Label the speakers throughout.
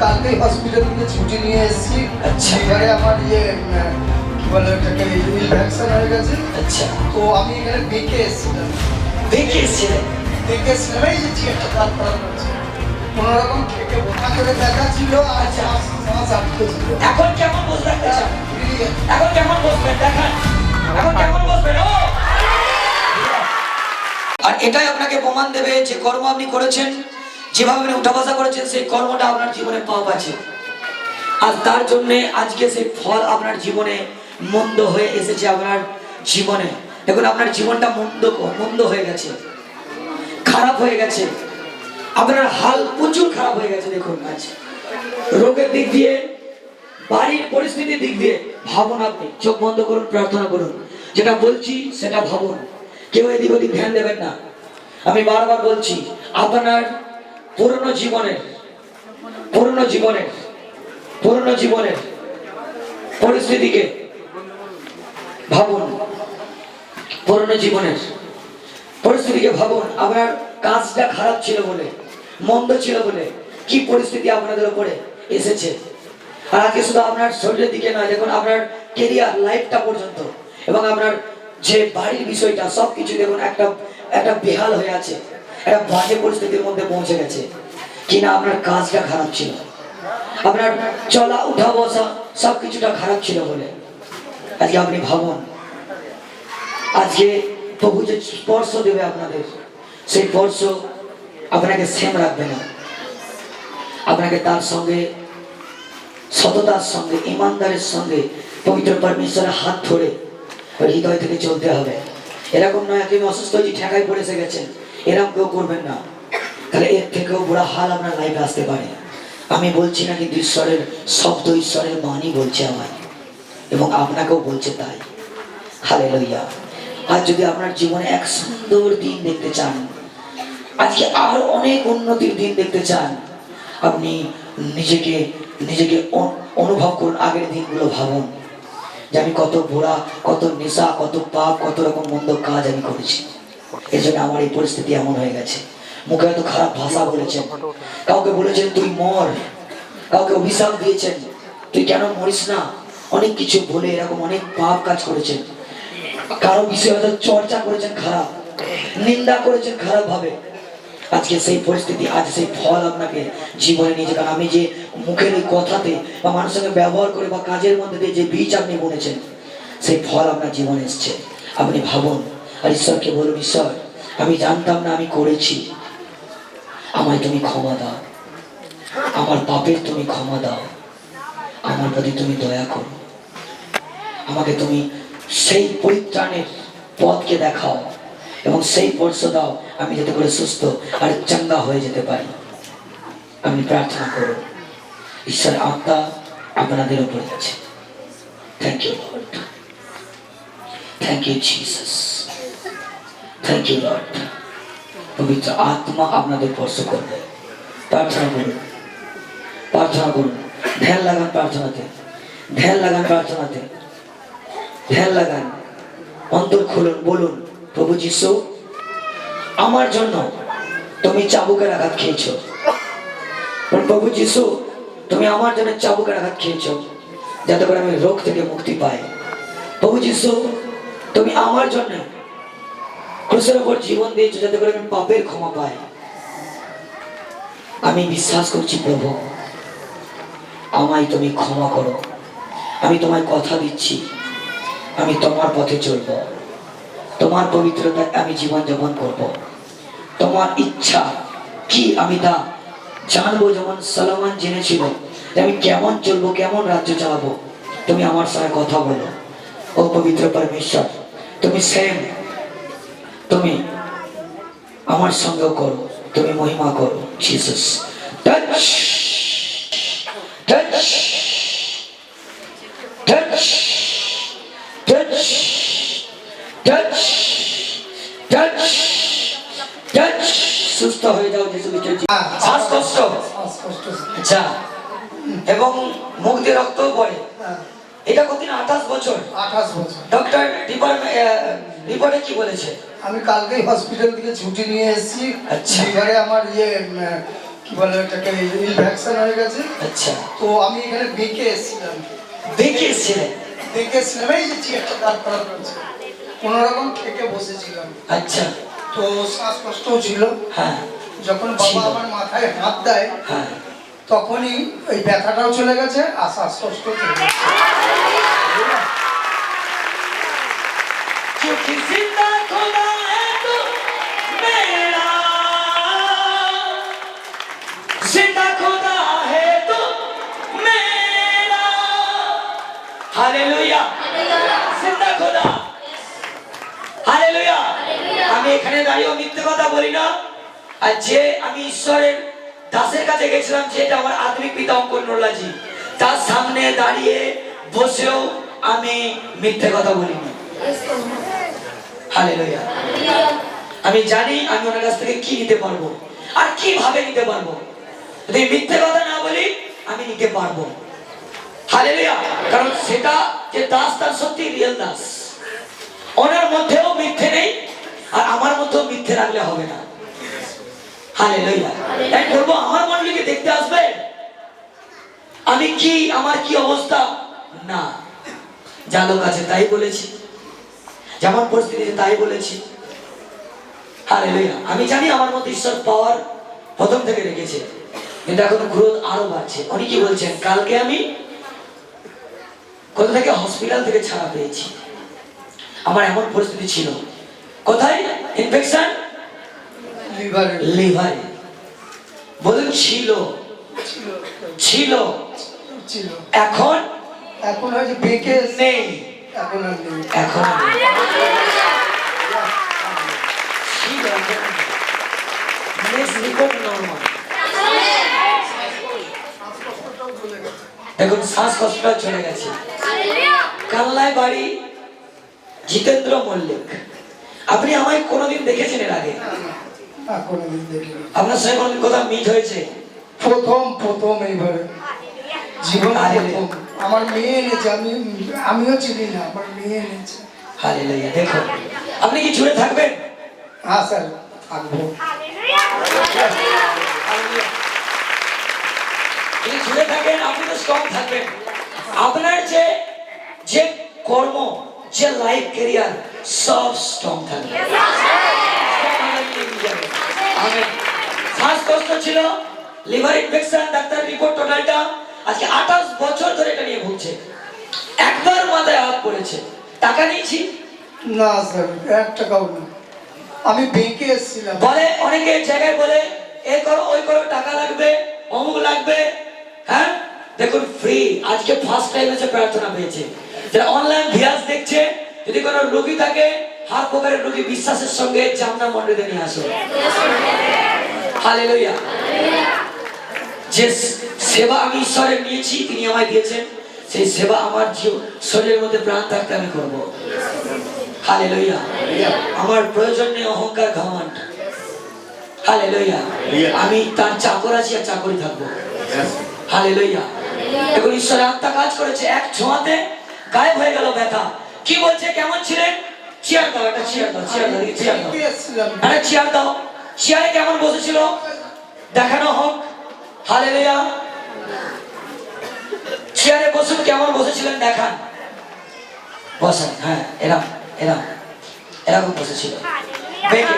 Speaker 1: কালকেই হসপিটাল থেকে ছুটি নিয়ে এসেছি।
Speaker 2: আচ্ছা।
Speaker 1: এবারে আমার ইয়ে কি বলে ওটাকে ইনফেকশন হয়ে গেছে।
Speaker 2: আচ্ছা।
Speaker 1: তো আমি এখানে বেঁকে এসেছিলাম।
Speaker 2: দেখে এসেছিলেন?
Speaker 1: বেঁকে এসেছিলাম এই যে দাঁড় করানো হচ্ছে কোনো রকম খেটে বোকা করে দেখা ছিল আর শ্বাস শ্বাস আটকে ছিল।
Speaker 2: এখন কেমন বসবেন? এখন কেমন বসবেন? দেখান। এখন কেমন বসবেন? ও! আর এটাই আপনাকে প্রমাণ দেবে যে কর্ম আপনি করেছেন। যেভাবে আপনি উঠা বসা করেছেন, সেই কর্মটা আপনার জীবনে পাপ আছে। আর তার জন্য আজকে সেই ফল আপনার জীবনে মন্দ হয়ে এসেছে আপনার জীবনে। দেখুন, আপনার জীবনটা মন্দ মন্দ হয়ে গেছে। খারাপ হয়ে গেছে। আপনার হাল প্রচুর খারাপ হয়ে গেছে, দেখুন আজ। রোগের দিক দিয়ে, বাড়ির পরিস্থিতির দিক দিয়ে ভাবুন আপনি, চোখ বন্ধ করুন, প্রার্থনা করুন। যেটা বলছি, সেটা ভাবুন। কেউ এদিক ওদিক ধ্যান দেবেন না। আমি বারবার বলছি, আপনার পুরনো জীবনের পুরনো জীবনের পুরনো জীবনের পরিস্থিতিকে ভাবুন পুরনো জীবনের পরিস্থিতিকে ভাবুন, আপনার কাজটা খারাপ ছিল বলে, মন্দ ছিল বলে কি পরিস্থিতি আপনাদের উপরে এসেছে? আর আজকে শুধু আপনার শরীরের দিকে নয়, দেখুন আপনার কেরিয়ার লাইফটা পর্যন্ত এবং আপনার যে বাড়ির বিষয়টা সব কিছু দেখুন একটা একটা বেহাল হয়ে আছে। একটা বাজে পরিস্থিতির মধ্যে পৌঁছে গেছে। কিনা আপনার কাজটা খারাপ ছিল? আপনার চলা, উঠা, বসা সব কিছুটা খারাপ ছিল বলে আজকে আপনি ভাবুন। আজকে প্রভু যে স্পর্শ দেবে আপনাদের, সেই স্পর্শ আপনাকে সেম রাখবে না। আপনাকে তার সঙ্গে, সততার সঙ্গে, ইমানদারের সঙ্গে, পবিত্র পরমেশ্বরের হাত ধরে হৃদয় থেকে চলতে হবে। এরকম নয়, আপনি অসুস্থ হয়েছি ঠেকায় পড়ে এসে গেছেন। এরকম কেউ করবেন না। তাহলে এর থেকেও বুড়া হাল আপনার লাইফে আসতে পারে। আমি বলছি না কিন্তু ঈশ্বরের শব্দ ঈশ্বরের মানই বলছে আমায়। এবং আপনাকেও বলছে তাই। হালে লইয়া আর যদি আপনার জীবনে এক সুন্দর দিন দেখতে চান, আজকে আরও অনেক উন্নতির দিন দেখতে চান, আপনি নিজেকে নিজেকে অনুভব করুন, আগের দিনগুলো ভাবুন। যে আমি কত বুড়া, কত নেশা, কত পাপ, কত রকম মন্দ কাজ আমি করেছি। এই জন্য আমার এই পরিস্থিতি এমন হয়ে গেছে। মুখে এত খারাপ ভাষা বলেছেন। কাউকে বলেছেন, তুই মর। কাউকে অভিশাপ দিয়েছেন, তুই কেন মরিস না? অনেক কিছু বলে এরকম অনেক পাপ কাজ করেছেন। কারও বিষয়ে হয়তো চর্চা করেছেন খারাপ, নিন্দা করেছেন খারাপ ভাবে। আজকে সেই পরিস্থিতি, আজ সেই ফল আপনাকে জীবনে নিয়ে কারণ আমি যে মুখের ওই কথাতে বা মানুষের সঙ্গে ব্যবহার করে বা কাজের মধ্যে দিয়ে যে বীজ আপনি বুনেছেন, সেই ফল আপনার জীবনে এসছে। আপনি ভাবুন আর ঈশ্বরকে বলুন ঈশ্বর আমি জানতাম না আমি করেছি। আমায় তুমি ক্ষমা দাও। আমার পাপের তুমি ক্ষমা দাও। আমার প্রতি তুমি দয়া করো। আমাকে তুমি সেই পরিত্রাণের পথকে দেখাও এবং সেই স্পর্শ দাও, আমি যাতে করে সুস্থ আর চাঙ্গা হয়ে যেতে পারি। আমি প্রার্থনা করব ঈশ্বর আত্মা আপনাদের উপরে আছে। Thank you thank you Jesus পবিত্র আত্মা আপনাদের স্পর্শ করবে। প্রার্থনা করুন। প্রার্থনা করুন। ধ্যান লাগান প্রার্থনাতে। ধ্যান লাগান প্রার্থনাতে। ধ্যান লাগান। অন্তর খুলুন, বলুন, প্রভু যিশু, আমার জন্য তুমি চাবুকের আঘাত খেয়েছো। প্রভু যিশু, তুমি আমার জন্য চাবুকের আঘাত খেয়েছো, যাতে করে আমি রোগ থেকে মুক্তি পাই। প্রভু যিশু, তুমি আমার জন্য ক্রুশের উপর জীবন দিয়েছ যাতে করে আমি পাপের ক্ষমা পাই। আমি বিশ্বাস করছি, প্রভু, আমায় তুমি ক্ষমা করো। আমি তোমায় কথা দিচ্ছি। আমি তোমার পথে চলব। তোমার পবিত্রতায় আমি জীবন যাপন করব। তোমার ইচ্ছা কি আমি তা জানব যেমন সলমান জেনেছিল যে আমি কেমন চলবো, কেমন রাজ্য চালাবো। তুমি আমার সঙ্গে কথা বলো। ও পবিত্র পরমেশ্বর, তুমি সেম তুমি আমার সঙ্গেও করো তুমি মহিমা করো Jesus touch touch touch touch touch touch touch সুস্থ হয়ে যাও যিশু শ্বাসকষ্ট আচ্ছা। এবং মুখ দিয়ে রক্ত পড়ে। এটা কতদিন? আঠাশ বছর?
Speaker 1: আঠাশ বছর।
Speaker 2: ডক্টর রিপোর্টে কি বলেছে?
Speaker 1: আমি কালকেই হসপিটাল থেকে ছুটি নিয়ে এসেছি।
Speaker 2: আচ্ছা।
Speaker 1: এবারে আমার ইয়ে কি বলে ওটাকে ইনফেকশন হয়ে গেছে।
Speaker 2: আচ্ছা।
Speaker 1: তো আমি এখানে বেঁকে এসেছিলাম।
Speaker 2: বেঁকে এসেছিলেন?
Speaker 1: বেঁকে এসেছিলাম এই যে চেয়ারটা তারপর কোনো রকম থেকে বসেছিলাম।
Speaker 2: আচ্ছা।
Speaker 1: তো শ্বাসকষ্টও ছিল।
Speaker 2: হ্যাঁ।
Speaker 1: যখন বাবা আমার মাথায় হাত দেয়
Speaker 2: হ্যাঁ।
Speaker 1: তখনই ওই ব্যথাটাও চলে গেছে আর শ্বাসকষ্ট চলে গেছে।
Speaker 2: চোখে জিন্দা খোদা এখানে দাঁড়িয়ে মিথ্যে কথা বলি না। আর যে আমি ঈশ্বরের দাসের কাছে গেছিলাম যেটা আমার আধুনিক পিতা অঙ্কন নোলাজি, তার সামনে দাঁড়িয়ে বসেও আমি মিথ্যে কথা বলিনি আমি জানি আমি ওনার কাছ থেকে কি নিতে পারব, আর কীভাবে নিতে পারব। যদি মিথ্যে কথা না বলি, আমি নিতে পারব। হালেলুয়া। কারণ সেটা যে দাস, তার সত্যি রিয়েল দাস। ওনার মধ্যেও মিথ্যে নেই আর আমার মধ্যেও মিথ্যে রাখলে হবে না। হালেলুয়া। তাই বলব আমার মন্ডলীকে দেখতে আসবে? আমি কি, আমার কি অবস্থা? না। যা লোক আছে তাই বলেছি। যেমন পরিস্থিতি তাই বলেছি। হালেলুয়া। আমি জানি আমার মধ্যে ঈশ্বর পাওয়ার প্রথম থেকে রেখেছে। কিন্তু এখন গ্রোথ আরও বাড়ছে। উনি কি বলছেন? কালকে আমি কোথা থেকে? হসপিটাল থেকে ছাড়া পেয়েছি। আমার এমন পরিস্থিতি ছিল। কোথায়? ইনফেকশন
Speaker 1: লিভারে
Speaker 2: লিভারে বলুন ছিল।
Speaker 1: ছিল।
Speaker 2: ছিল।
Speaker 1: ছিল।
Speaker 2: এখন?
Speaker 1: এখন হয়তো বেঁকে
Speaker 2: নেই।
Speaker 1: এখন
Speaker 2: এখন। ছিল।
Speaker 1: গেছে।
Speaker 2: দেখুন শ্বাসকষ্টটা চলে গেছে। কাল্লায় বাড়ি জিতেন্দ্র মল্লিক। আপনি আমায় কোনোদিন দেখেছেন এর আগে?
Speaker 1: দেখিনি।
Speaker 2: আপনার সঙ্গে কোনোদিন কোথাও মিট হয়েছে?
Speaker 1: প্রথম প্রথম এইভাবে জীবন। প্রথম। আমার মেয়ে এনেছে আমি আমিও চিনি না আমার মেয়ে এনেছে।
Speaker 2: হালে লইয়া দেখুন। আপনি কি জুড়ে থাকবেন?
Speaker 1: হ্যাঁ স্যার থাকব।
Speaker 2: যদি জুড়ে থাকেন আপনি তো স্ট্রং থাকবেন। আপনার যে যে কর্ম যে লাইফ ক্যারিয়ার সব স্ট্রং থাকবে। শ্বাসকষ্ট ছিল লিভার ইনফেকশন ডাক্তার রিপোর্ট টোটালটা আজকে আঠাশ বছর ধরে এটা নিয়ে ভুগছে। একবার মাথায় হাত পড়েছে টাকা নিয়েছি?
Speaker 1: না স্যার এক টাকাও না আমি বেঁকে এসেছিলাম।
Speaker 2: বলে অনেকে জায়গায় বলে এ করো ওই করো টাকা লাগবে অমুক লাগবে। হ্যাঁ? দেখুন ফ্রি আজকে ফার্স্ট টাইম এসে প্রার্থনা পেয়েছে। যারা অনলাইন ভিয়াস দেখছে যদি কোনো রোগী থাকে, হাত প্রকারের রোগী বিশ্বাসের সঙ্গে জামনা মন্ডলে নিয়ে আসো। হালেলুয়া। যে সেবা আমি ঈশ্বরের নিয়েছি, তিনি আমায় দিয়েছেন, সেই সেবা আমার শরীরের মধ্যে প্রাণ থাকতে আমি করব। হালেলুয়া। আমার প্রয়োজন নেই অহংকার ঘমন্ড হালেলুয়া। আমি তার চাকর আছি আর চাকরি থাকব। হালে লইয়া এখন ঈশ্বরের আত্মা কাজ করেছে, এক ছোঁয়াতে গায়েব হয়ে গেল ব্যথা। কি বলছে? কেমন ছিলেন? চেয়ার দাও একটা চেয়ার দাও চেয়ার দাও চেয়ার দাও। আরে চেয়ার দাও। চেয়ারে কেমন বসেছিল? দেখানো হোক। হালেলুয়া চেয়ারে বসুন কেমন বসেছিলেন? দেখান। বসেন হ্যাঁ এরম এরম। এরকম বসেছিল। বেঁকে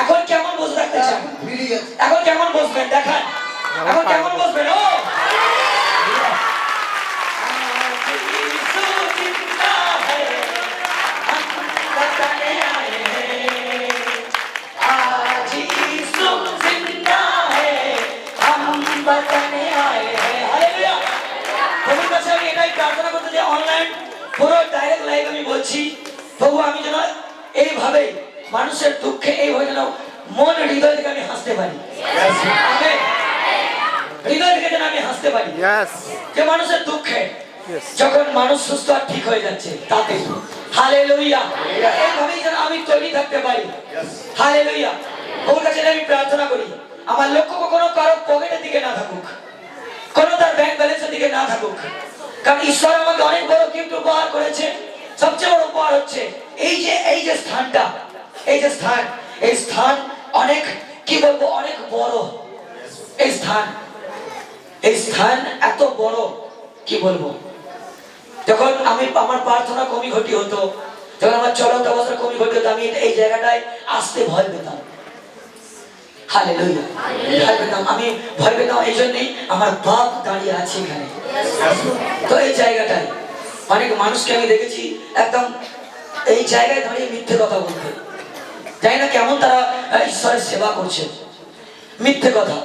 Speaker 2: এখন কেমন বসে থাকতে চান?
Speaker 1: এখন
Speaker 2: কেমন বসবেন? দেখান। এখন প্রার্থনা করতে যে অনলাইন পুরো ডাইরেক্ট লাইভ বলছি তবু আমি যেন এইভাবে মানুষের দুঃখে এই হয়ে যেন মন হৃদয় থেকে আমি হাসতে পারি হৃদয় থেকে যেন আমি হাসতে পারি। যে মানুষের দুঃখে যখন মানুষ সুস্থ আর ঠিক হয়ে যাচ্ছে তাতে। হালে লইয়া এইভাবেই যেন আমি তৈরি থাকতে পারি। হালে লইয়া ওর কাছে আমি প্রার্থনা করি আমার লক্ষ্য কখনো কারও পকেটের দিকে না থাকুক কোনো তার ব্যাংক ব্যালেন্সের দিকে না থাকুক। কারণ ঈশ্বর আমাকে অনেক বড় গিফট উপহার করেছে। সবচেয়ে বড় উপহার হচ্ছে এই যে এই যে স্থানটা এই যে স্থান এই স্থান অনেক কি বলব অনেক বড়। এই স্থান এই স্থান এত বড় কি বলব? যখন আমি আমার প্রার্থনা কমি ঘটি হতো যখন আমার চলন্ত অবস্থা কমি ঘটি হতো আমি এই জায়গাটায় আসতে ভয় পেতাম। আমি ভয় পেতাম এই জন্যই আমার বাপ দাঁড়িয়ে আছে এখানে। তো এই জায়গাটায় অনেক মানুষকে আমি দেখেছি একদম এই জায়গায় দাঁড়িয়ে মিথ্যে কথা বলতে। জানি না কেমন তারা ঈশ্বরের সেবা করছে। মিথ্যে কথা।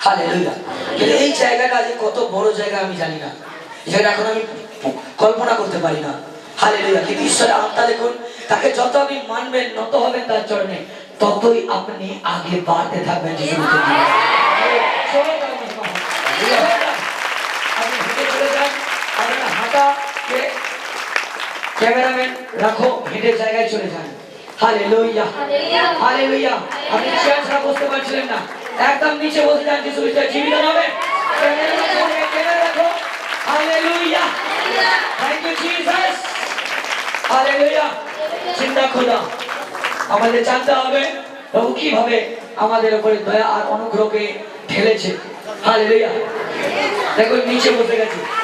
Speaker 2: হালেলুয়া। কিন্তু এই জায়গাটা যে কত বড় জায়গা আমি জানি না। এই এখন আমি কল্পনা করতে পারি না। হালেলুয়া। কিন্তু ঈশ্বরের আত্মা দেখুন তাকে যত আপনি মানবেন নত হবেন তার চরণে ততই আপনি আগে বাড়তে থাকবেন হেঁটে ক্যামেরাম্যান রাখো হেঁটে জায়গায় চলে যান। হালে লইয়া হালে লইয়া আপনি চেয়ার ছাড়া বসতে পারছিলেন না। একদম নিচে বসে যান, যিশু খ্রিস্টের জীবিত হবে hallelujah. Thank you Jesus hallelujah. চিন্তা খোদা। আমাদের জানতে হবে, প্রভু কীভাবে আমাদের উপরে দয়া আর অনুগ্রহকে ঠেলেছে হালেলুয়া। দেখুন দেখো নিচে বসে গেছে।